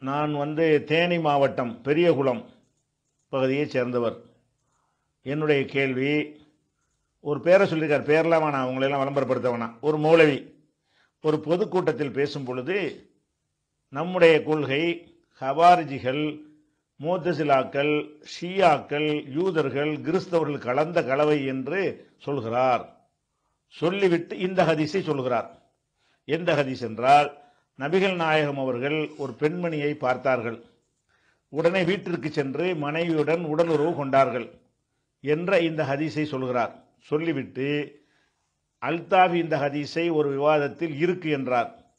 நான் வந்து தேனி மாவட்டம் பெரியகுளம் பகுதியைச் சேர்ந்தவர். என்னுடைய கேள்வி ஒரு பேரை சொல்லியிருக்கார் பேரெலாம் வேணாம் அவங்களெல்லாம் விளம்பரப்படுத்த வேணாம் ஒரு மூலவி ஒரு பொதுக்கூட்டத்தில் பேசும் பொழுது நம்முடைய கொள்கை ஹவாரிஜிகள் மூத்தசிலாக்கள் ஷியாக்கள் யூதர்கள் கிறிஸ்தவர்கள் கலந்த கலவை என்று சொல்கிறார். சொல்லிவிட்டு இந்த ஹதீஸை சொல்கிறார். எந்த ஹதீஸ் என்றால் நபிகள் நாயகம் அவர்கள் ஒரு பெண்மணியை பார்த்தார்கள். உடனே வீட்டிற்கு சென்று மனைவியுடன் உடலுறவு கொண்டார்கள் என்ற இந்த ஹதீஸை சொல்கிறார். சொல்லிவிட்டு அல்தாவி இந்த ஹதீஸை ஒரு விவாதத்தில் இருக்கு என்றார்.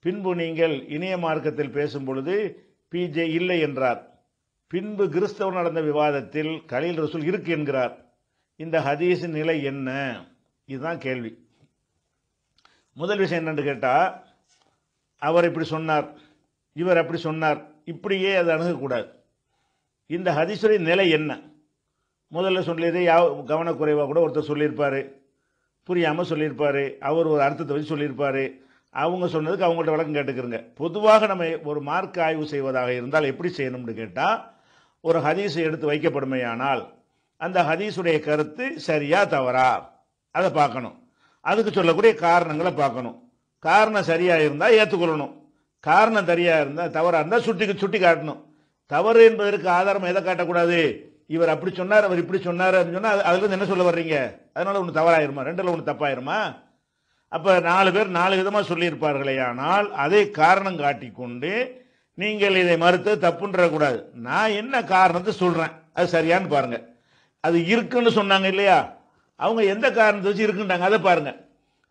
பின்பு நீங்கள் இணைய மார்க்கத்தில் பேசும் பொழுது பிஜே இல்லை என்றார். பின்பு கிறிஸ்தவ நடந்த விவாதத்தில் கலீல் ரசூல் இருக்கு என்கிறார். இந்த ஹதீஸின் நிலை என்ன? இதுதான் கேள்வி. முதல் விஷயம் என்னென்னு கேட்டால் அவர் இப்படி சொன்னார் இவர் அப்படி சொன்னார் இப்படியே அதை அணுகக்கூடாது. இந்த ஹதீஸுடைய நிலை என்ன? முதல்ல சொல்லியது யா கவனக்குறைவாக கூட ஒருத்தர் சொல்லியிருப்பார் புரியாமல் சொல்லியிருப்பார் அவர் ஒரு அர்த்தத்தை வச்சு சொல்லியிருப்பார். அவங்க சொன்னதுக்கு அவங்கள்ட்ட விளக்கம் கேட்டுக்கிறங்க. பொதுவாக நம்ம ஒரு மார்க் ஆய்வு செய்வதாக இருந்தால் எப்படி செய்யணும்னு கேட்டால் ஒரு ஹதீஸை எடுத்து வைக்கப்படுமையானால் அந்த ஹதீஸுடைய கருத்து சரியா தவறா? அதை பார்க்கணும். அதுக்கு சொல்லக்கூடிய காரணங்களை பார்க்கணும். காரணம் சரியாக இருந்தால் ஏற்றுக்கொள்ளணும் காரணம் சரியாக இருந்தால் தவறாக இருந்தால் சுட்டி சுட்டி காட்டணும். தவறு என்பதற்கு ஆதாரம் எதை காட்டக்கூடாது? இவர் அப்படி சொன்னார் அவர் இப்படி சொன்னார் அப்படின்னு சொன்னால் அதுலேருந்து என்ன சொல்ல வர்றீங்க? அதனால் ஒன்று தவறாயிருமா? ரெண்டில் ஒன்று தப்பாயிருமா? அப்போ நாலு பேர் நாலு விதமாக சொல்லியிருப்பார்களே ஆனால் அதை காரணம் காட்டிக்கொண்டு நீங்கள் இதை மறுத்து தப்புன்றக்கூடாது நான் என்ன காரணத்தை சொல்கிறேன் அது சரியான்னு பாருங்கள் அது இருக்குன்னு சொன்னாங்க இல்லையா? அவங்க எந்த காரணத்தை வச்சு இருக்குன்றாங்க? அதை பாருங்கள்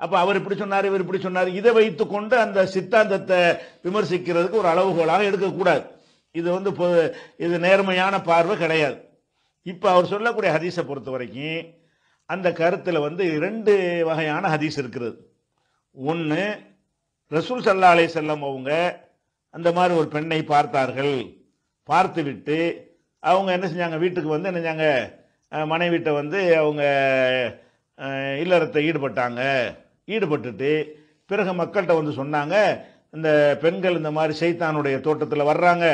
அப்போ அவர் இப்படி சொன்னார் இவர் இப்படி சொன்னார். இதை வைத்துக்கொண்டு அந்த சித்தாந்தத்தை விமர்சிக்கிறதுக்கு ஒரு அளவுகோலாக எடுக்கக்கூடாது. இது வந்து இது நேர்மையான பார்வை கிடையாது. இப்போ அவர் சொல்லக்கூடிய ஹதீஸை பொறுத்த வரைக்கும் அந்த கருத்தில் வந்து ரெண்டு வகையான ஹதீஸ் இருக்கிறது. ஒன்று ரசூல் சல்லா அலை செல்லம் அவங்க அந்த மாதிரி ஒரு பெண்ணை பார்த்தார்கள். பார்த்து விட்டு அவங்க என்ன செஞ்சாங்க? வீட்டுக்கு வந்து என்ன செஞ்சாங்க? மனைவிட்ட வந்து அவங்க இல்லறத்தை ஈடுபட்டாங்க. ஈடுபட்டுட்டு பிறகு மக்கள்கிட்ட வந்து சொன்னாங்க இந்த பெண்கள் இந்த மாதிரி சைத்தானுடைய தோட்டத்தில் வர்றாங்க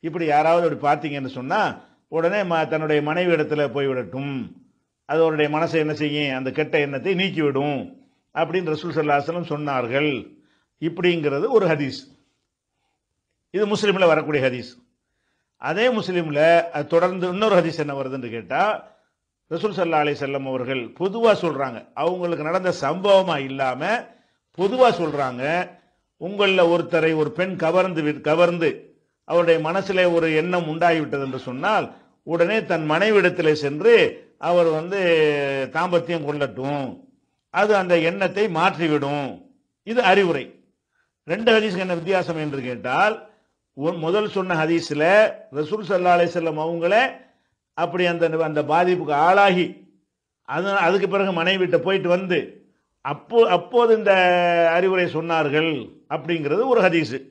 இப்படி யாராவது அப்படி பார்த்தீங்கன்னு சொன்னால் உடனே ம தன்னுடைய மனைவி இடத்துல போய்விடட்டும் அது அவருடைய மனசை என்ன செய்யும்? அந்த கெட்ட எண்ணத்தை நீக்கிவிடும் அப்படின்னு ரசூல் சல்லாஹலம் சொன்னார்கள். இப்படிங்கிறது ஒரு ஹதீஸ். இது முஸ்லீமில் வரக்கூடிய ஹதீஸ். அதே முஸ்லீமில் அது தொடர்ந்து இன்னொரு ஹதீஸ் என்ன வருதுன்னு கேட்டால் ரசூல் சல்லா அலி செல்லம் அவர்கள் பொதுவாக சொல்கிறாங்க அவங்களுக்கு நடந்த சம்பவமாக இல்லாமல் பொதுவாக சொல்கிறாங்க உங்களில் ஒருத்தரை ஒரு பெண் கவர்ந்து கவர்ந்து அவருடைய மனசில் ஒரு எண்ணம் உண்டாகிவிட்டது என்று சொன்னால் உடனே தன் மனைவிடத்தில் சென்று அவர் வந்து தாம்பத்தியம் கொள்ளட்டும். அது அந்த எண்ணத்தை மாற்றிவிடும். இது அறிவுரை. ரெண்டு ஹதீஸ்க்கு என்ன வித்தியாசம் என்று கேட்டால் ஒன்- முதல் சொன்ன ஹதீஸில் ரசூல் சல்லா அலிசல்லம் அவங்கள அப்படி அந்த அந்த பாதிப்புக்கு ஆளாகி அது அதுக்கு பிறகு மனைவிட்ட போயிட்டு வந்து அப்போ அப்போது இந்த அறிவுரை சொன்னார்கள் அப்படிங்கிறது ஒரு ஹதீஸு.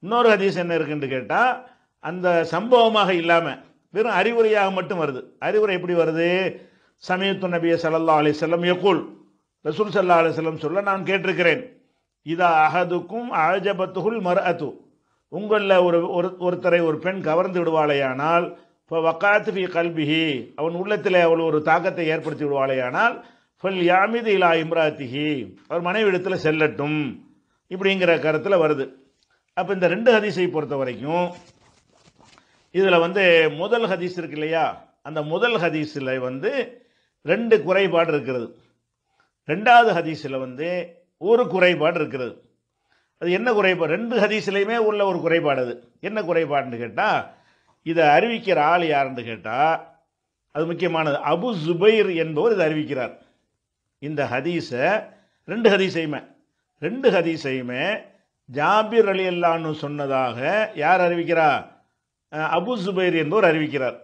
இன்னொரு ஹதீஸ் என்ன இருக்குன்னு கேட்டால் அந்த சம்பவமாக இல்லாமல் வெறும் அறிவுரையாக மட்டும் வருது. அறிவுரை எப்படி வருது? சமயத்து நபிய சல்லா அலிசல்லம் யகுல் ரசூல் சல்லா அலிசல்லம் சொல்ல நான் கேட்டிருக்கிறேன். இதா அஹதுக்கும் அழஜபத்துகுல் மர்அத்து. உங்களில் ஒரு ஒரு- ஒருத்தரை ஒரு பெண் கவர்ந்து விடுவாளேயானால் இப்போ வக்காத்து ஃபி கல்பிஹி அவன் உள்ளத்தில் அவள் ஒரு தாக்கத்தை ஏற்படுத்தி விடுவாளேயானால் ஃபல் யாமிது இலா இம்ராத்திஹி. அவர் மனைவிடத்தில் செல்லட்டும். இப்படிங்கிற கருத்தில் வருது. அப்போ இந்த ரெண்டு ஹதீஸை பொறுத்த வரைக்கும் இதில் வந்து முதல் ஹதீஸ் இருக்கு இல்லையா? அந்த முதல் ஹதீஸில் வந்து ரெண்டு குறைபாடு இருக்கிறது. ரெண்டாவது ஹதீஸில் வந்து ஒரு குறைபாடு இருக்கிறது. அது என்ன குறைபாடு? ரெண்டு ஹதீஸ்லையுமே உள்ள ஒரு குறைபாடு அது. என்ன குறைபாடுன்னு கேட்டால் இதை அறிவிக்கிற ஆள் யாருன்னு கேட்டால் அது முக்கியமானது. அபு ஜுபைர் என்பவர் இதை அறிவிக்கிறார். இந்த ஹதீஸை ரெண்டு ஹதீஸையுமே ரெண்டு ஹதீஸையுமே ஜாபிர் அலி அல்லான்னு சொன்னதாக யார் அறிவிக்கிறா? அபு ஜுபைர் என்பவர் அறிவிக்கிறார்.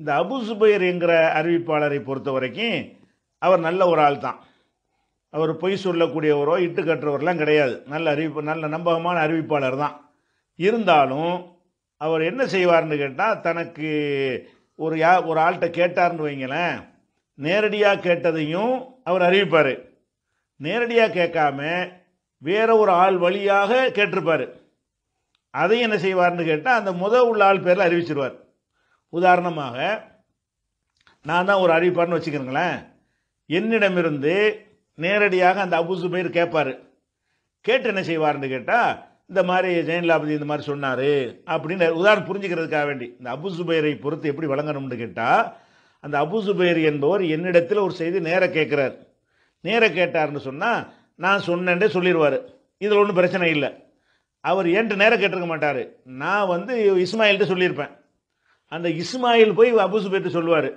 இந்த அபு ஜுபைர் என்கிற அறிவிப்பாளரை பொறுத்த வரைக்கும் அவர் நல்ல ஒரு ஆள் தான். அவர் பொய் சொல்லக்கூடியவரோ இட்டு கட்டுறவரெலாம் கிடையாது. நல்ல அறிவிப்பு நல்ல நம்பகமான அறிவிப்பாளர் தான். இருந்தாலும் அவர் என்ன செய்வார்னு கேட்டால் தனக்கு ஒரு யா ஒரு ஆள்கிட்ட கேட்டார்னு வைங்களேன் நேரடியாக கேட்டதையும் அவர் அறிவிப்பார். நேரடியாக கேட்காம வேற ஒரு ஆள் வழியாக கேட்டிருப்பார். அதையும் என்ன செய்வார்னு கேட்டால் அந்த முத உள்ள ஆள் பேரில் அறிவிச்சிருவார். உதாரணமாக நான் தான் ஒரு அறிவிப்பார்னு வச்சுக்கிறேங்களேன் என்னிடமிருந்து நேரடியாக அந்த அபு சுபைர் கேட்பார். கேட்டு என்ன செய்வார்னு கேட்டால் இந்த மாதிரி ஜெயலலாபதி இந்த மாதிரி சொன்னார் அப்படின்னு உதாரணம் புரிஞ்சுக்கிறதுக்காக வேண்டி. இந்த அபு சுபேரை பொறுத்து எப்படி வழங்கணும்னு கேட்டால் அந்த அபு சுபேர் என்பவர் என்னிடத்தில் ஒரு செய்தி நேர கேட்குறார் நேர கேட்டார்னு சொன்னால் நான் சொன்னேன்டே சொல்லிடுவார். இதில் ஒன்றும் பிரச்சனை இல்லை. அவர் என்கிட்ட நேரம் கேட்டிருக்க மாட்டார்? நான் வந்து இஸ்மாயில்கிட்ட சொல்லியிருப்பேன். அந்த இஸ்மாயில் போய் அபு சுபைர்ட்டு சொல்லுவார்.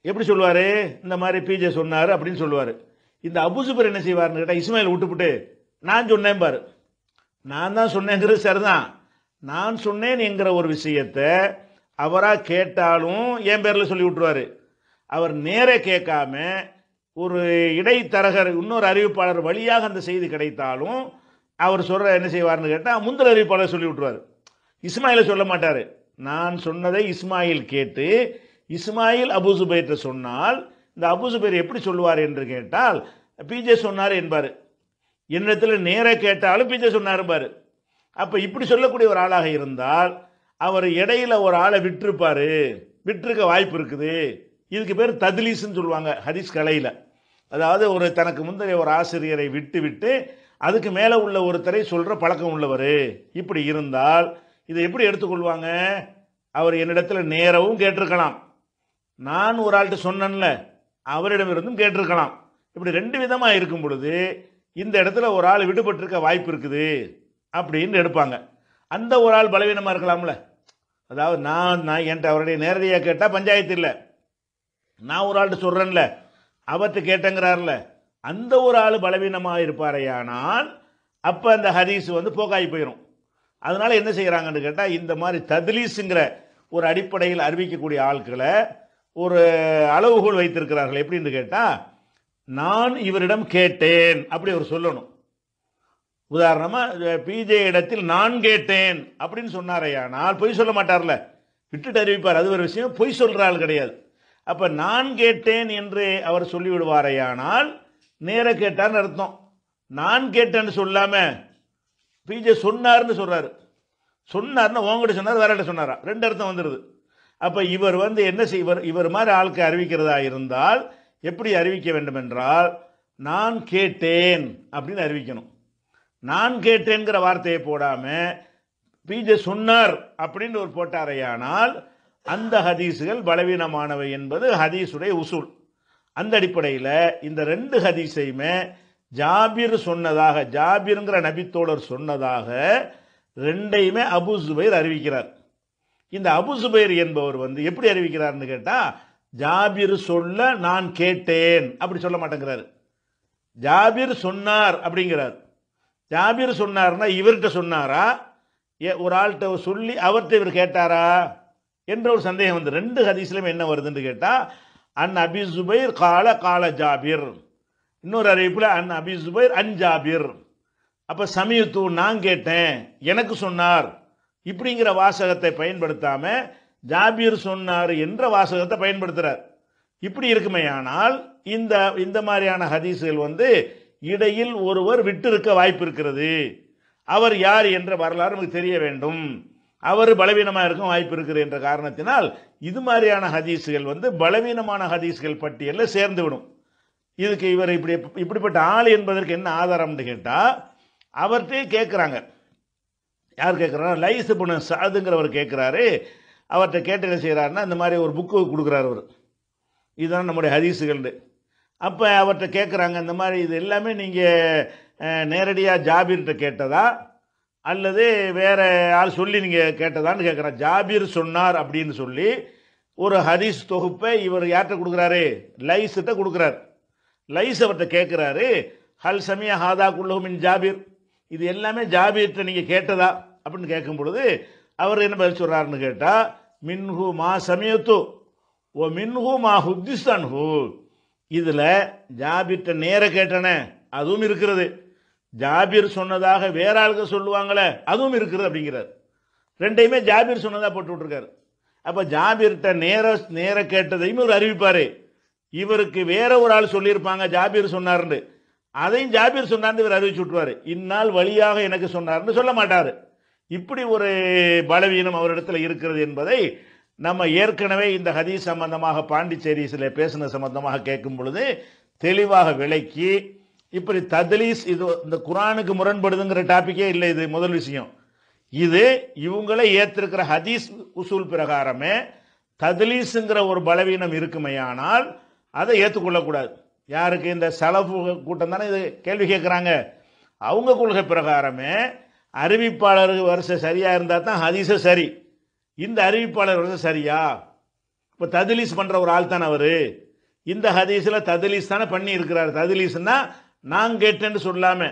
எப்படி சொல்லுவார்? இந்த மாதிரி பிஜே சொன்னார் அப்படின்னு சொல்லுவார். இந்த அபு சுபேர் என்ன செய்வார்னு கேட்டால் இஸ்மாயில் விட்டுப்புட்டு நான் சொன்னேன் பாரு நான் தான் சொன்னேங்கிறது சரிதான். நான் சொன்னேன் என்கிற ஒரு விஷயத்தை அவராக கேட்டாலும் என் பேரில் சொல்லி விட்ருவார் அவர் நேரே கேட்காம ஒரு இடைத்தரகர் இன்னொரு அறிவிப்பாளர் வழியாக அந்த செய்தி கிடைத்தாலும் அவர் சொல்கிற என்ன செய்வார்னு கேட்டால் முந்திர அறிவிப்பாளர் சொல்லி விட்டுருவார். இஸ்மாயிலை சொல்ல மாட்டார். நான் சொன்னதை இஸ்மாயில் கேட்டு இஸ்மாயில் அபு சொன்னால் இந்த அபு சுபைர் எப்படி சொல்லுவார் என்று கேட்டால் பிஜே சொன்னார் என்பார். என்னிடத்தில் நேராக கேட்டாலும் பிஜே சொன்னார் பாரு. அப்போ இப்படி சொல்லக்கூடிய ஒரு ஆளாக இருந்தால் அவர் இடையில ஒரு ஆளை விட்டுருப்பார். விட்டுருக்க வாய்ப்பு இருக்குது. இதுக்கு பேர் தத்லீஸ்ன்னு சொல்லுவாங்க ஹரிஷ் கலையில். அதாவது ஒரு தனக்கு முந்தைய ஒரு ஆசிரியரை விட்டு விட்டு அதுக்கு மேலே உள்ள ஒருத்தரை சொல்கிற பழக்கம் உள்ளவர். இப்படி இருந்தால் இதை எப்படி எடுத்துக்கொள்வாங்க? அவர் என்னிடத்தில் நேரவும் கேட்டிருக்கலாம். நான் ஒரு ஆள்கிட்ட சொன்னேன்ல அவரிடமிருந்தும் கேட்டிருக்கலாம். இப்படி ரெண்டு விதமாக இருக்கும் பொழுது இந்த இடத்துல ஒரு ஆள் விடுபட்டிருக்க வாய்ப்பு இருக்குது அப்படின்னு எடுப்பாங்க. அந்த ஒரு ஆள் பலவீனமாக இருக்கலாம்ல. அதாவது நான் நான் என்கிட்ட அவருடைய நேரடியாக கேட்டால் பஞ்சாயத்து இல்லை. நான் ஒரு ஆள்கிட்ட சொல்கிறேன்ல அவத்து கேட்டேங்கிறார்ல. அந்த ஒரு ஆள் பலவீனமாக இருப்பாரையானால் அப்போ அந்த ஹதீஸ் வந்து போக்காகி போயிடும் அதனால் என்ன செய்கிறாங்கன்னு கேட்டால் இந்த மாதிரி தத்லீஸுங்கிற ஒரு அடிப்படையில் அறிவிக்கக்கூடிய ஆட்களை ஒரு அளவுகோல் வைத்திருக்கிறார்கள். எப்படின்னு கேட்டால் நான் இவரிடம் கேட்டேன் அப்படி அவர் சொல்லணும். உதாரணமாக பிஜே இடத்தில் நான் கேட்டேன் அப்படின்னு சொன்னாரையானால் பொய் சொல்ல மாட்டார்ல. விட்டுட்டு அறிவிப்பார் அது ஒரு விஷயம் பொய் சொல்கிற ஆள் கிடையாது. அப்போ நான் கேட்டேன் என்று அவர் சொல்லிவிடுவாரையானால் நேர கேட்டான்னு அர்த்தம். நான் கேட்டேன்னு சொல்லாமல் பிஜே சொன்னார்னு சொல்கிறாரு சொன்னார்னு உங்ககிட்ட சொன்னார் வேற சொன்னாரா? ரெண்டு அர்த்தம் வந்துடுது அப்போ இவர் வந்து என்ன செய்வர் இவர் மாதிரி ஆளுக்கு அறிவிக்கிறதா இருந்தால் எப்படி அறிவிக்க வேண்டும் என்றால் நான் கேட்டேன் அப்படின்னு அறிவிக்கணும். நான் கேட்டேங்கிற வார்த்தையை போடாமல் பிஜே சொன்னார் அப்படின்னு ஒரு போட்டாரையானால் அந்த ஹதீஸுகள் பலவீனமானவை என்பது ஹதீஸுடைய உசூல். அந்த அடிப்படையில் இந்த ரெண்டு ஹதீஸையுமே ஜாபிர் சொன்னதாக ஜாபிருங்கிற நபித்தோழர் சொன்னதாக ரெண்டையுமே அபு சுபைர் அறிவிக்கிறார். இந்த அபு சுபைர் என்பவர் வந்து எப்படி அறிவிக்கிறார்னு கேட்டால் ஜாபிர் சொல்ல நான் கேட்டேன். அப்படி சொல்ல மாட்டேங்கிறாரு. ஜாபிர் சொன்னார் அப்படிங்கிறார். ஜாபிர் சொன்னார்னா இவர்கிட்ட சொன்னாரா? ஏ ஒரு ஆள்கிட்ட சொல்லி அவர்கிட்ட இவர் கேட்டாரா? என்ற ஒரு சந்தேகம் வந்து ரெண்டு ஹதீஸ்லையும் என்ன வருதுன்னு கேட்டால் அன் அபி ஜுபைர் கால கால ஜாபிர். இன்னொரு அறிவிப்பில் அன் அபி ஜுபைர் அன் ஜாபிர். அப்போ சமயத்து நான் கேட்டேன் எனக்கு சொன்னார். இப்படிங்கிற வாசகத்தை பயன்படுத்தாமல் ஜாபீர் சொன்னார் என்ற வாசகத்தை பயன்படுத்துகிறார் இப்படி இருக்குமே ஆனால் இந்த இந்த மாதிரியான ஹதீஸுகள் வந்து இடையில் ஒருவர் விட்டிருக்க வாய்ப்பு இருக்கிறது அவர் யார் என்ற வரலாறு நமக்கு தெரிய வேண்டும். அவர் பலவீனமாக இருக்கும் வாய்ப்பு இருக்குது என்ற காரணத்தினால் இது மாதிரியான ஹதீஸுகள் வந்து பலவீனமான ஹதீஸுகள் பட்டியலில் சேர்ந்து விடும் இதுக்கு இவர் இப்படி இப்படிப்பட்ட ஆள் என்பதற்கு என்ன ஆதாரம்னு கேட்டால் அவர்கிட்டே கேட்குறாங்க. யார் கேட்குறாரு லைஸ் புன சாதுங்கிறவர் கேட்குறாரு. அவர்கிட்ட கேட்டு என்ன செய்கிறாருன்னா இந்த மாதிரி ஒரு புக்கு கொடுக்குறாரு அவர். இதுதான் நம்முடைய ஹதீஸுகள்னு. அப்போ அவர்கிட்ட கேட்குறாங்க இந்த மாதிரி இது எல்லாமே நீங்கள் நேரடியாக ஜாபீர்கிட்ட கேட்டதா? அல்லது வேறு ஆள் சொல்லி நீங்கள் கேட்டதான்னு கேட்குறான் ஜாபீர் சொன்னார் அப்படின்னு சொல்லி ஒரு ஹதீஸ் தொகுப்பை இவர் யார்கிட்ட கொடுக்குறாரு? லைஸ்கிட்ட கொடுக்குறாரு. லைஸ் அவர்கிட்ட கேட்குறாரு ஹல் சமியா ஹாதா குல்லஹுமின் ஜாபீர். இது எல்லாமே ஜாபீர்கிட்ட நீங்கள் கேட்டதா? அப்படின்னு கேட்கும் பொழுது அவர் என்ன பதில் சொல்கிறாருன்னு கேட்டால் மின்ஹு மா சமயத்து. ஓ மின்ஹு மா ஹுத்திஸ்தான் ஹூ இதில் ஜாபிர்கிட்ட நேர கேட்டனே அதுவும் இருக்கிறது. ஜாபிர் சொன்னதாக வேற ஆளுங்க சொல்லுவாங்களே அதுவும் இருக்குது அப்படிங்கிறார். ரெண்டையுமே ஜாபீர் சொன்னதாக போட்டு விட்ருக்காரு அப்போ ஜாபிர்கிட்ட நேர நேர கேட்டதையும் இவர் அறிவிப்பார். இவருக்கு வேற ஒரு ஆள் சொல்லியிருப்பாங்க ஜாபீர் சொன்னார்னு. அதையும் ஜாபீர் சொன்னார்னு இவர் அறிவிச்சு விட்டுருவார். இந்நாள் வழியாக எனக்கு சொன்னார்னு சொல்ல மாட்டார். இப்படி ஒரு பலவீனம் அவரிடத்தில் இருக்கிறது என்பதை நம்ம ஏற்கனவே இந்த ஹதீஸ் சம்பந்தமாக பாண்டிச்சேரியில் பேசின சம்பந்தமாக கேட்கும் பொழுது தெளிவாக விளக்கி இப்படி தத்லீஸ் இது இந்த குரானுக்கு முரண்படுதுங்கிற டாப்பிக்கே இல்லை இது முதல் விஷயம். இது இவங்களே ஏற்றிருக்கிற ஹதீஸ் உசூல் பிரகாரமே தத்லீஸுங்கிற ஒரு பலவீனம் இருக்குமையானால் அதை ஏற்றுக்கொள்ளக்கூடாது யாருக்கு? இந்த செலவு கூட்டம் தானே இது கேள்வி கேட்குறாங்க. அவங்க கொள்கை பிரகாரமே அறிவிப்பாளர் வரிசை சரியாக இருந்தால் தான் ஹதீஸே சரி. இந்த அறிவிப்பாளர் வரிசை சரியா? இப்போ ததிலீஸ் பண்ணுற ஒரு ஆள் தானே அவர்? இந்த ஹதீஸில் ததிலீஸ் தானே பண்ணி இருக்கிறார் ததிலீஸ்னா நான் கேட்டேன்னு சொல்லாம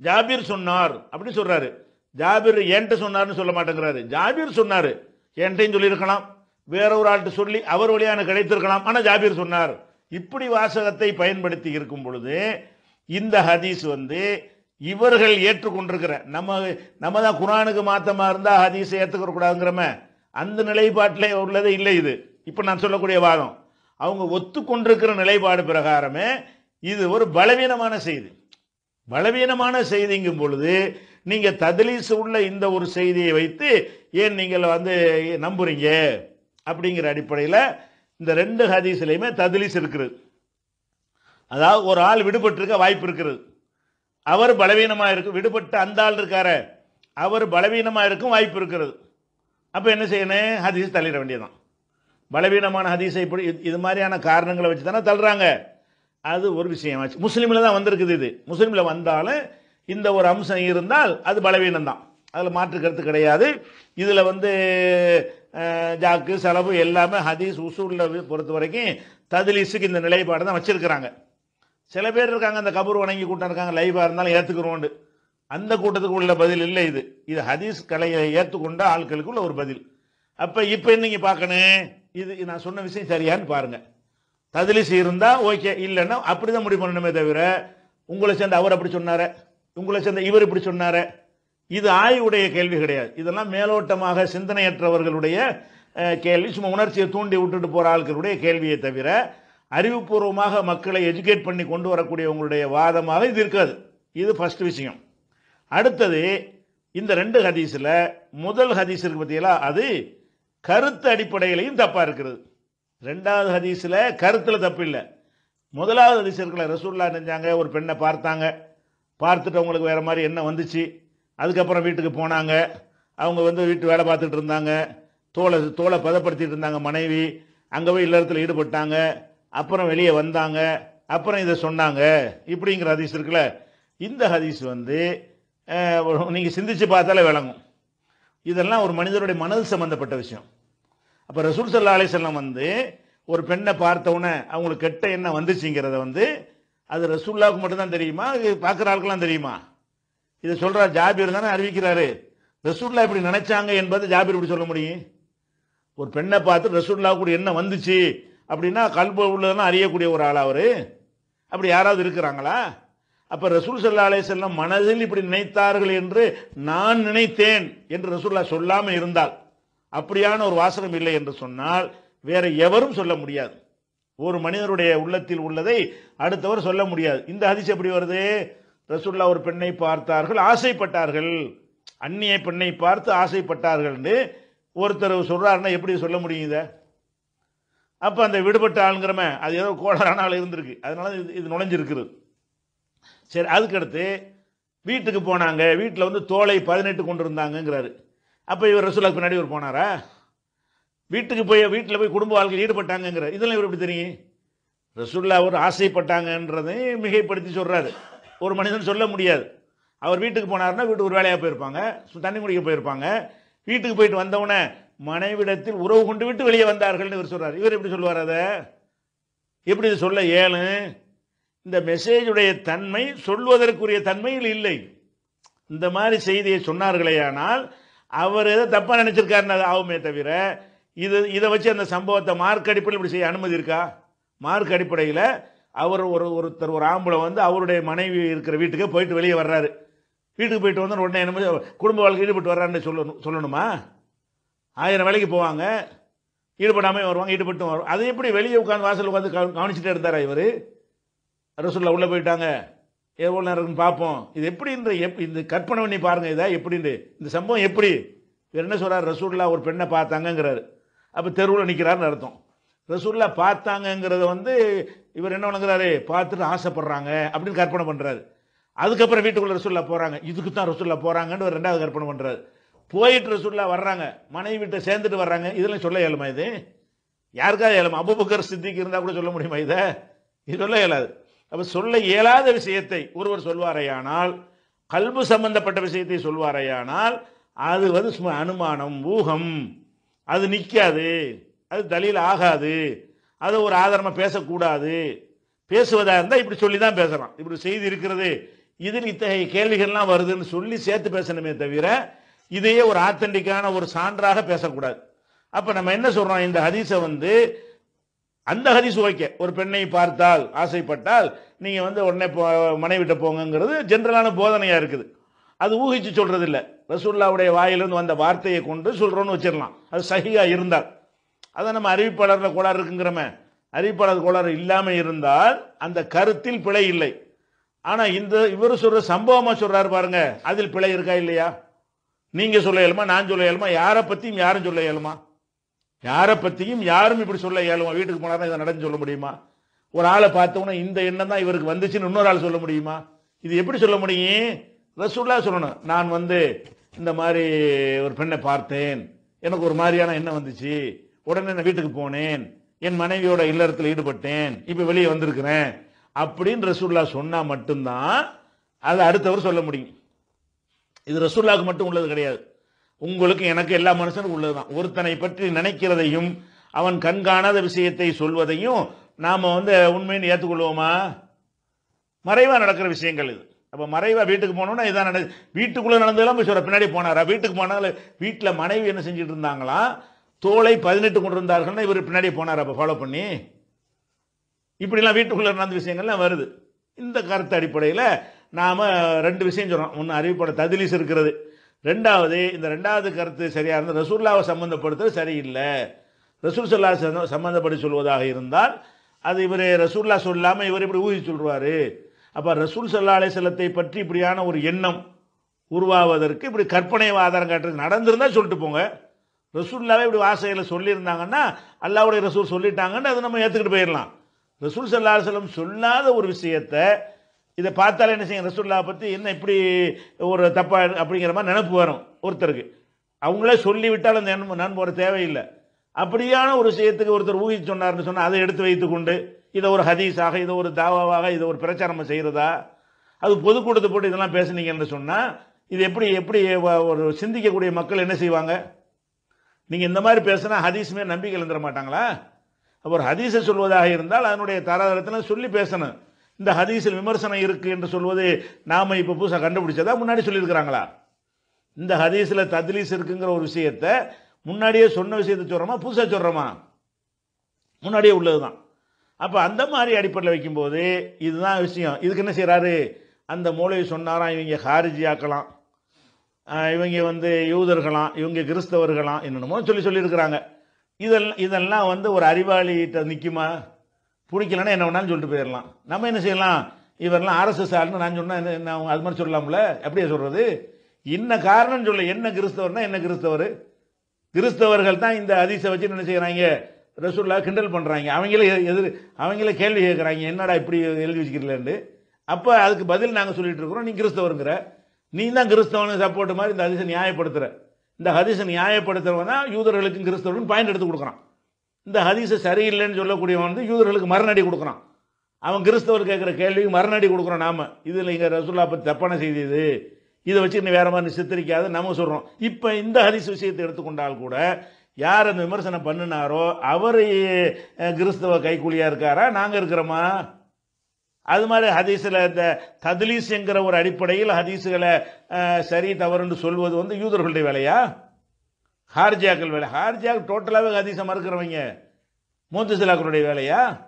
ஜாபீர் சொன்னார் அப்படின்னு சொல்கிறாரு ஜாபீர் என்கிட்ட சொன்னார்னு சொல்ல மாட்டேங்கிறாரு. ஜாபீர் சொன்னார். என்கிட்டையும் சொல்லியிருக்கலாம். வேற ஒரு ஆள்கிட்ட சொல்லி அவர் வழியாக எனக்கு கிடைத்திருக்கலாம். ஆனால் ஜாபீர் சொன்னார். இப்படி வாசகத்தை பயன்படுத்தி இருக்கும் பொழுது இந்த ஹதீஸ் வந்து இவர்கள் ஏற்றுக்கொண்டிருக்கிற நம்ம நம்ம தான் குரானுக்கு மாத்தமாக இருந்தால் ஹதீஸை ஏற்றுக்கிற கூடாதுங்கிறம அந்த நிலைப்பாட்டில் உள்ளதே இல்லை இது. இப்போ நான் சொல்லக்கூடிய வாதம். அவங்க ஒத்துக்கொண்டிருக்கிற நிலைப்பாடு பிரகாரமே இது ஒரு பலவீனமான செய்தி. பலவீனமான செய்திங்கும் பொழுது நீங்கள் ததிலீஸ் உள்ள இந்த ஒரு செய்தியை வைத்து ஏன் நீங்கள் வந்து நம்புறீங்க? அப்படிங்கிற அடிப்படையில் இந்த ரெண்டு ஹதீஸ்லையுமே ததிலீஸ் இருக்குது. அதாவது ஒரு ஆள் விடுபட்டிருக்க வாய்ப்பு இருக்கிறது அவர் பலவீனமாக இருக்கும் விடுபட்ட அந்த ஆள் இருக்கார அவர் பலவீனமாக இருக்கும் வாய்ப்பு இருக்கிறது. அப்போ என்ன செய்யணும்? ஹதீஸ் தள்ளிட வேண்டியதான் பலவீனமான ஹதீஸை இப்படி இது- இது மாதிரியான காரணங்களை வச்சு தானே தள்ளுறாங்க. அது ஒரு விஷயமாச்சு முஸ்லீமில் தான் வந்திருக்குது இது. முஸ்லீமில் வந்தாலும் இந்த ஒரு அம்சம் இருந்தால் அது பலவீனம் தான் அதில் மாற்று கருத்து கிடையாது. இதில் வந்து ஜாக்கு செலவு எல்லாமே ஹதீஸ் உசூரில் பொறுத்த வரைக்கும் ததிலீஸுக்கு இந்த நிலைப்பாடு தான் வச்சுருக்கிறாங்க. சில பேர் இருக்காங்க அந்த கபூர் வணங்கி கூட்டம் இருக்காங்க லைவாக இருந்தாலும் ஏற்றுக்கிறோண்டு அந்த கூட்டத்துக்கு உள்ள பதில் இல்லை இது. இது ஹதீஸ் கலையை ஏற்றுக்கொண்ட ஆட்களுக்குள்ள ஒரு பதில். அப்போ இப்போ நீங்கள் பார்க்கணும்? இது நான் சொன்ன விஷயம் சரியான்னு பாருங்கள் ததிலிஸ் இருந்தால் ஓகே இல்லைன்னா அப்படி தான் முடிவு பண்ணணுமே தவிர உங்களை சேர்ந்த அவர் அப்படி சொன்னார் உங்களை சேர்ந்த இவர் இப்படி சொன்னார் இது ஆய்வுடைய கேள்வி கிடையாது. இதெல்லாம் மேலோட்டமாக சிந்தனையற்றவர்களுடைய கேள்வி. சும்மா உணர்ச்சியை தூண்டி விட்டுட்டு போகிற ஆட்களுடைய கேள்வியை தவிர அறிவுபூர்வமாக மக்களை எஜுகேட் பண்ணி கொண்டு வரக்கூடியவங்களுடைய வாதமாக இது இருக்காது. இது ஃபஸ்ட் விஷயம். அடுத்தது இந்த ரெண்டு ஹதீஸில் முதல் ஹதீஸ் இருக்கு பார்த்தீங்களா அது கருத்து அடிப்படையிலையும் தப்பாக இருக்கிறது. ரெண்டாவது ஹதீஸில் கருத்தில் தப்பு இல்லை. முதலாவது ஹதீஸ் இருக்குல்ல ரசூல்லா செஞ்சாங்க ஒரு பெண்ணை பார்த்தாங்க. பார்த்துட்டு அவங்களுக்கு வேறு மாதிரி என்ன வந்துச்சு. அதுக்கப்புறம் வீட்டுக்கு போனாங்க. அவங்க வந்து வீட்டு வேலை பார்த்துட்டு இருந்தாங்க. தோலை தோலை பதப்படுத்திட்டு இருந்தாங்க மனைவி. அங்கே போய் இல்லறத்தில் ஈடுபட்டாங்க. அப்புறம் வெளியே வந்தாங்க அப்புறம் இதை சொன்னாங்க இப்படிங்கிற ஹதீஸ் இருக்குல்ல. இந்த ஹதீஸ் வந்து நீங்கள் சிந்திச்சு பார்த்தாலே விளங்கும். இதெல்லாம் ஒரு மனிதருடைய மனது சம்பந்தப்பட்ட விஷயம். அப்போ ரசூல் சல்லா அலிசல்லாம் வந்து ஒரு பெண்ணை பார்த்தவுடனே அவங்களுக்கு கெட்ட எண்ணம் வந்துச்சுங்கிறத வந்து அது ரசூல்லாவுக்கு மட்டும்தான் தெரியுமா? இது பார்க்குற ஆளுக்கெல்லாம் தெரியுமா? இதை சொல்கிறார் ஜாபீர் தானே அறிவிக்கிறாரு. ரசூல்லா இப்படி நினைச்சாங்க என்பதை ஜாபீர் இப்படி சொல்ல முடியும்? ஒரு பெண்ணை பார்த்து ரசூல்லாவுக்கு ஒரு எண்ணம் வந்துச்சு அப்படின்னா கல்பு உள்ளதெல்லாம் அறியக்கூடிய ஒரு ஆள் அவர்? அப்படி யாராவது இருக்கிறாங்களா? அப்போ ரசூல் சல்லா அலைஹிஸ்ஸலாம் மனதில் இப்படி நினைத்தார்கள் என்று நான் நினைத்தேன் என்று ரசூல்லா சொல்லாமல் இருந்தால் அப்படியான ஒரு வாசகம் இல்லை என்று சொன்னால் வேற எவரும் சொல்ல முடியாது. ஒரு மனிதருடைய உள்ளத்தில் உள்ளதை அடுத்தவர் சொல்ல முடியாது. இந்த ஹதீஸ் எப்படி வருது? ரசூல்லா ஒரு பெண்ணை பார்த்தார்கள் ஆசைப்பட்டார்கள். அந்நிய பெண்ணை பார்த்து ஆசைப்பட்டார்கள்னு ஒருத்தர் சொல்கிறாருன்னா எப்படி சொல்ல முடியும் அப்போ அந்த விடுபட்ட ஆளுங்கிறம அது ஏதோ கோளாறான ஆள் இருந்திருக்கு. அதனால இது இது நுழைஞ்சிருக்குது சரி அதுக்கடுத்து வீட்டுக்கு போனாங்க. வீட்டில் வந்து தோலை பதினெட்டு கொண்டு இருந்தாங்கங்கிறாரு அப்போ இவர் ரசூலாக்கு பின்னாடி இவர் போனாரா? வீட்டுக்கு போய் வீட்டில் போய் குடும்ப வாழ்க்கையில் ஈடுபட்டாங்கங்கிற இதெல்லாம் இவர் எப்படி தெரியும்? ரசூல்லா அவர் ஆசைப்பட்டாங்கன்றதை மிகைப்படுத்தி சொல்கிறாரு ஒரு மனிதன் சொல்ல முடியாது. அவர் வீட்டுக்கு போனாருன்னா வீட்டுக்கு ஒரு வேலையாக போயிருப்பாங்க தண்ணி குடிக்க போயிருப்பாங்க. வீட்டுக்கு போயிட்டு வந்தவுடனே மனைவிடத்தில் உறவு கொண்டு விட்டு வெளியே வந்தார்கள்னு இவர் சொல்கிறார் இவர் எப்படி சொல்லுவார் அதை? எப்படி இது சொல்ல ஏழு இந்த மெசேஜுடைய தன்மை சொல்வதற்குரிய தன்மையில் இல்லை. இந்த மாதிரி செய்தியை சொன்னார்களேயானால் அவர் எதை தப்பாக நினச்சிருக்காருன்னு அது ஆகுமே தவிர இது இதை வச்சு அந்த சம்பவத்தை மார்க் அடிப்படையில் இப்படி செய்ய அனுமதி இருக்கா? மார்க் அடிப்படையில் அவர் ஒரு ஒருத்தர் ஒரு ஆம்பளை வந்து அவருடைய மனைவி இருக்கிற வீட்டுக்கு போயிட்டு வெளியே வர்றாரு. வீட்டுக்கு போயிட்டு வந்து உடனே என்ன குடும்ப வாழ்க்கை ஈடுபட்டு வர்றாருன்னு சொல்லணும் சொல்லணுமா? ஆயிரம் வேலைக்கு போவாங்க ஈடுபடாமல் வருவாங்க ஈடுபட்டும் வருவாங்க. அது எப்படி வெளியே உட்காந்து வாசல் உட்காந்து கவனிச்சுட்டே இருந்தார் இவர்? ரசூல்லா உள்ளே போயிட்டாங்க. எவ்வளோ நேரம் இருக்குன்னு பார்ப்போம். இது எப்படி இந்த எப் இந்த கற்பனை பண்ணி பாருங்கள் இதை எப்படின்னு இந்த சம்பவம் எப்படி? இவர் என்ன சொல்கிறார் ரசூல்லா ஒரு பெண்ணை பார்த்தாங்கங்கிறாரு. அப்போ தெருவில் நிற்கிறாருன்னு அர்த்தம். ரசூல்லா பார்த்தாங்கங்கிறத வந்து இவர் என்ன பண்ணுங்கிறாரு பார்த்துட்டு ஆசைப்படுறாங்க அப்படின்னு கற்பனை பண்ணுறாரு அதுக்கப்புறம் வீட்டுக்குள்ள ரசூல்லா போகிறாங்க இதுக்கு தான் ரசூல்லா போகிறாங்கன்னு ஒரு ரெண்டாவது கற்பனை பண்ணுறாரு போயிட்டு ரசூல்லா வர்றாங்க. மனைவி வீட்டை சேர்ந்துட்டு வர்றாங்க. இதெல்லாம் சொல்ல இயலுமா இது? யாருக்காவது இயலுமா? அபுபக்கர் சித்திக்கு இருந்தால் கூட சொல்ல முடியுமா இதை? இது சொல்ல இயலாது. அப்போ சொல்ல இயலாத விஷயத்தை ஒருவர் சொல்வாரையானால் கல்பு சம்பந்தப்பட்ட விஷயத்தை சொல்வாரையானால் அது வந்து சும்மா அனுமானம் ஊகம். அது நிற்காது அது தலியில் ஆகாது. அது ஒரு ஆதாரமாக பேசக்கூடாது. பேசுவதாக இருந்தால் இப்படி சொல்லி தான் பேசலாம். இப்படி செய்தி இருக்கிறது. இதில் இத்தகைய கேள்விகள்லாம் வருதுன்னு சொல்லி சேர்த்து பேசணுமே தவிர இதையே ஒரு ஆத்தன்டிக்கான ஒரு சான்றாக பேசக்கூடாது. அப்போ நம்ம என்ன சொல்கிறோம் இந்த ஹதீஸை வந்து அந்த ஹதீஸ் ஓகே. ஒரு பெண்ணை பார்த்தால் ஆசைப்பட்டால் நீங்கள் வந்து உடனே போ மனைவிட்ட போங்கங்கிறது ஜென்ரலான போதனையாக இருக்குது. அது ஊகிச்சு சொல்றது இல்லை ரசூல்லாவுடைய வாயிலிருந்து வந்த வார்த்தையை கொண்டு சொல்கிறோன்னு வச்சிடலாம். அது சகியா இருந்தால். அதை நம்ம அறிவிப்பாளரில் கோளாறு இருக்குங்கிறோமே. அறிவிப்பாளர் கோளாறு இல்லாமல் இருந்தால் அந்த கருத்தில் பிழை இல்லை. ஆனால் இந்த இவர் சொல்ற சம்பவமாக சொல்றாரு பாருங்க. அதில் பிழை இருக்கா இல்லையா? நீங்க சொல்ல இயலுமா நான் சொல்ல இயலுமா யாரை பற்றியும் யாரும் சொல்ல இயலுமா? யாரை பற்றியும் யாரும் இப்படி சொல்ல இயலுமா? வீட்டுக்கு போனா இதை நடந்து சொல்ல முடியுமா? ஒரு ஆளை பார்த்தோன்னா இந்த எண்ணம் தான் இவருக்கு வந்துச்சுன்னு இன்னொரு ஆள் சொல்ல முடியுமா? இது எப்படி சொல்ல முடியும்? ரசூல்லா சொல்லணும். நான் வந்து இந்த மாதிரி ஒரு பெண்ணை பார்த்தேன். எனக்கு ஒரு மாதிரியான எண்ணம் வந்துச்சு. உடனே நான் வீட்டுக்கு போனேன். என் மனைவியோட இல்லறத்தில் ஈடுபட்டேன். இப்போ வெளியே வந்திருக்கிறேன். அப்படின்னு ரசூல்லா சொன்னால் மட்டும்தான் அதை அடுத்தவர் சொல்ல முடியும். இது ரசூல்லாவுக்கு மட்டும் உள்ளது கிடையாது. உங்களுக்கு எனக்கு எல்லா மனுஷனுக்கும் உள்ளதுதான். ஒருத்தனை பற்றி நினைக்கிறதையும் அவன் கண்காணாத விஷயத்தை சொல்வதையும் நாம் வந்து உண்மைன்னு ஏற்றுக்கொள்வோமா மறைவாக நடக்கிற விஷயங்கள் இது. அப்போ மறைவாக வீட்டுக்கு போனோம்னா இதான் நட வீட்டுக்குள்ளே நடந்ததெல்லாம் போய் சொல்ற பின்னாடி போனாரா? வீட்டுக்கு போனாலும் வீட்டில் மனைவி என்ன செஞ்சுட்டு இருந்தாங்களாம் தோலை பதினெட்டு கொண்டு இருந்தார்கள்னா இவர் பின்னாடி போனார்? அப்போ ஃபாலோ பண்ணி. இப்படிலாம் வீட்டுக்குள்ளே நடந்த விஷயங்கள்லாம் வருது. இந்த கருத்து அடிப்படையில் நாம் ரெண்டு விஷயம் சொல்கிறோம் ஒன்று அறிவிப்பட ததிலிஸ் இருக்கிறது. ரெண்டாவது இந்த ரெண்டாவது கருத்து சரியாக இருந்தால் ரசூல்லாவை சம்மந்தப்படுத்துறது சரியில்லை. ரசூல் சொல்லா சம்மந்தப்படி சொல்வதாக இருந்தால் அது இவர் ரசூல்லா சொல்லாமல் இவர் இப்படி ஊதி சொல்வார் அப்போ ரசூல் சல்லா அலைசல்லத்தை பற்றி இப்படியான ஒரு எண்ணம் உருவாவதற்கு இப்படி கற்பனை ஆதாரம் காட்டுறது நடந்திருந்தா சொல்லிட்டு போங்க. ரசூல்லாவே இப்படி வாசையில் சொல்லியிருந்தாங்கன்னா அல்லாவுடைய ரசூல் சொல்லிட்டாங்கன்னு அதை நம்ம ஏற்றுக்கிட்டு போயிடலாம். ரசூல் சல்லா அலுவலம் சொல்லாத ஒரு விஷயத்தை இதை பார்த்தாலே என்ன செய்யும்? ரசூல்லா பற்றி என்ன இப்படி ஒரு தப்பா அப்படிங்கிற மாதிரி நினப்பு வரும் ஒருத்தருக்கு. அவங்களே சொல்லிவிட்டால் அந்த நண்பு வர தேவையில்லை. அப்படியான ஒரு விஷயத்துக்கு ஒருத்தர் ஊகிச்சு சொன்னார்னு சொன்னால் அதை எடுத்து வைத்துக்கொண்டு இதை ஒரு ஹதீஸாக இதை ஒரு தாவாவாக இதை ஒரு பிரச்சாரம் செய்கிறதா அது பொதுக்கூட்டத்தை போட்டு இதெல்லாம் பேசுனீங்கன்னு சொன்னால் இது எப்படி எப்படி ஒரு சிந்திக்கக்கூடிய மக்கள் என்ன செய்வாங்க? நீங்கள் இந்த மாதிரி பேசுனா ஹதீஸுமே நம்பிக்கை எழுந்துட மாட்டாங்களா? ஒரு ஹதீஸை சொல்வதாக இருந்தால் அதனுடைய தராதரத்தில் சொல்லி பேசணும். இந்த ஹதீஸில் விமர்சனம் இருக்குது என்று சொல்வது நாம இப்போ புதுசாக கண்டுபிடிச்சதா? முன்னாடி சொல்லியிருக்கிறாங்களா? இந்த ஹதீஸில் தத்லீஸ் இருக்குங்கிற ஒரு விஷயத்தை முன்னாடியே சொன்ன விஷயத்தை சொல்கிறோமா புதுசாக சொல்கிறோமா முன்னாடியே உள்ளது தான் அப்போ அந்த மாதிரி அடிப்படையில் வைக்கும்போது இதுதான் விஷயம். இதுக்கு என்ன செய்கிறாரு அந்த மூளையை சொன்னாராம் இவங்க ஹாரிஜி ஆக்கலாம் இவங்க வந்து யூதர்களாம் இவங்க கிறிஸ்தவர்களாம் என்னென்னமோ சொல்லி சொல்லியிருக்கிறாங்க. இதெல்லாம் இதெல்லாம் வந்து ஒரு அறிவாளிகிட்ட நிற்குமா பிடிக்கலன்னா என்ன வேணாலும் சொல்லிட்டு போயிடலாம் நம்ம என்ன செய்யலாம்? இவரெல்லாம் ஆர்எஸ்எஸ் ஆளுன்னு நான் சொன்னால் என்ன என்ன அவங்க அது மாதிரி சொல்லலாம்ல? அப்படியே சொல்கிறது என்ன காரணம் சொல்ல என்ன கிறிஸ்தவர்னா என்ன கிறிஸ்தவர்? கிறிஸ்தவர்கள் தான் இந்த அதிசை வச்சு என்ன செய்கிறாங்க ரசூல்லா கிண்டல் பண்ணுறாங்க அவங்களே எதிர் அவங்களே கேள்வி கேட்குறாங்க என்னடா இப்படி எழுதி வச்சுக்கிறலன்ட்டு அப்போ அதுக்கு பதில் நாங்கள் சொல்லிட்டு இருக்கிறோம். நீ கிறிஸ்தவருங்கிற. நீ தான் கிறிஸ்தவனுக்கு சப்போர்ட் மாதிரி இந்த ஹதீஸை நியாயப்படுத்துற. இந்த ஹதிசை நியாயப்படுத்துறவன் தான் யூதர்களுக்கும் கிறிஸ்தவர்களுக்கும் பாயிண்ட் எடுத்து கொடுக்குறான். இந்த ஹதீஸை சரியில்லைன்னு சொல்லக்கூடியவன் வந்து யூதர்களுக்கு மரணடி கொடுக்குறான். அவன் கிறிஸ்தவர் கேட்குற கேள்விக்கு மரணடி கொடுக்குறோம் நாம. இதில் இங்கே ரசுல்லா பற்றி தப்பான செய்தி இது. இதை வச்சு நீ வேறு மாதிரி சித்தரிக்காத நம்ம சொல்கிறோம் இப்போ இந்த ஹதீஸ் விஷயத்தை எடுத்துக்கொண்டால் கூட யார் அந்த விமர்சனம் பண்ணினாரோ அவர் கிறிஸ்தவ கைக்கூலியாக இருக்காரா? நாங்கள் இருக்கிறோமா? அது மாதிரி ஹதீஸில் இந்த தத்லீஸ் என்கிற ஒரு அடிப்படையில் ஹதீஸுகளை சரி தவறுன்னு சொல்வது வந்து யூதர்களுடைய வேலையா? ஹார்ஜியாக்கள் வேலை. ஹார்ஜியாக்கள் டோட்டலாகவே ஹதீஸை மறுக்கிறவங்க. மூத்தசிலாக்களுடைய வேலையா?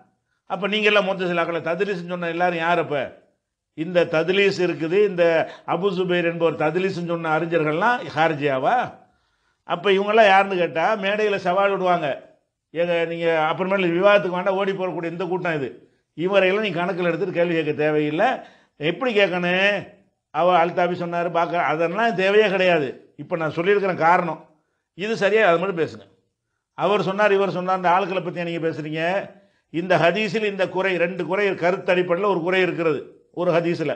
அப்போ நீங்கள் எல்லாம் மூத்தசிலாக்களை தத்லீஸ்னு சொன்ன எல்லாரும் யார் அப்போ? இந்த தத்லீஸ் இருக்குது. இந்த அபு சுபைர் என்பவர் தத்லீஸ்னு சொன்ன அறிஞர்கள்லாம் ஹார்ஜியாவா? அப்போ இவங்கெல்லாம் யாருன்னு கேட்டால் மேடையில் சவால் விடுவாங்க. எங்கள் நீங்கள் அப்புறமேல விவாதத்துக்கு வேண்டாம் ஓடி போகக்கூடிய இந்த கூட்டம் இது. இவரையெல்லாம் நீ கணக்கில் எடுத்துகிட்டு கேள்வி கேட்க தேவையில்லை. எப்படி கேட்கணும்? அவ அல்தாபி சொன்னார் பார்க்க அதெல்லாம் தேவையே கிடையாது. இப்போ நான் சொல்லியிருக்கிறேன் காரணம். இது சரியாக அது மட்டும் பேசுங்க. அவர் சொன்னார் இவர் சொன்னார் இந்த ஆளுக்களை பற்றி நீங்கள் பேசுகிறீங்க இந்த ஹதீஸில் இந்த குறை ரெண்டு குறை கருத்து அடிப்படையில் ஒரு குறை இருக்கிறது ஒரு ஹதீஸில்.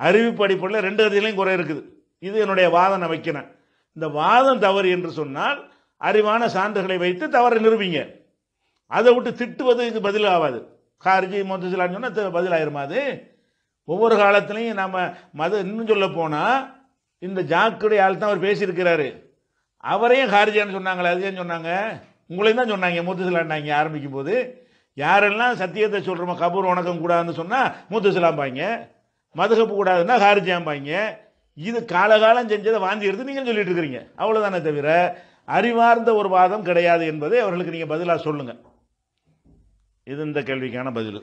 அறிவிப்பு அடிப்படையில் ரெண்டு ஹதீஸ்லையும் குறை இருக்குது. இது என்னுடைய வாதம் நான் வைக்கிறேன். இந்த வாதம் தவறு என்று சொன்னால் அறிவான சான்றுகளை வைத்து தவறை நிரூபிங்க. அதை விட்டு திட்டுவது இது பதில் ஆகாது. கார்ஜி மொத்தசிலான்னு சொன்னால் பதில் அது? ஒவ்வொரு காலத்துலையும் நம்ம மத இன்னும் சொல்ல போனால் இந்த ஜாக்குடைய ஆள் தான் அவர் பேசியிருக்கிறாரு. அவரையும் ஹாரிஜான்னு சொன்னாங்களே அது சொன்னாங்க. உங்களையும் தான் சொன்னாங்க மூத்தசிலாண்டாங்க ஆரம்பிக்கும் போது யாரெல்லாம் சத்தியத்தை சொல்கிறோமோ கபூர் உணக்கம் கூடாதுன்னு சொன்னால் மூத்தசிலாம்பாங்க மதுகப்பு கூடாதுன்னா ஹாரிஜாம்பாங்க இது காலகாலம் செஞ்சதை வாந்தி எடுத்து நீங்கள் சொல்லிட்டு இருக்கிறீங்க. அவ்வளோதானே தவிர அறிவார்ந்த ஒரு வாதம் கிடையாது என்பதை அவர்களுக்கு நீங்கள் பதிலாக சொல்லுங்கள் இது இந்த கேள்விக்கான பதில்.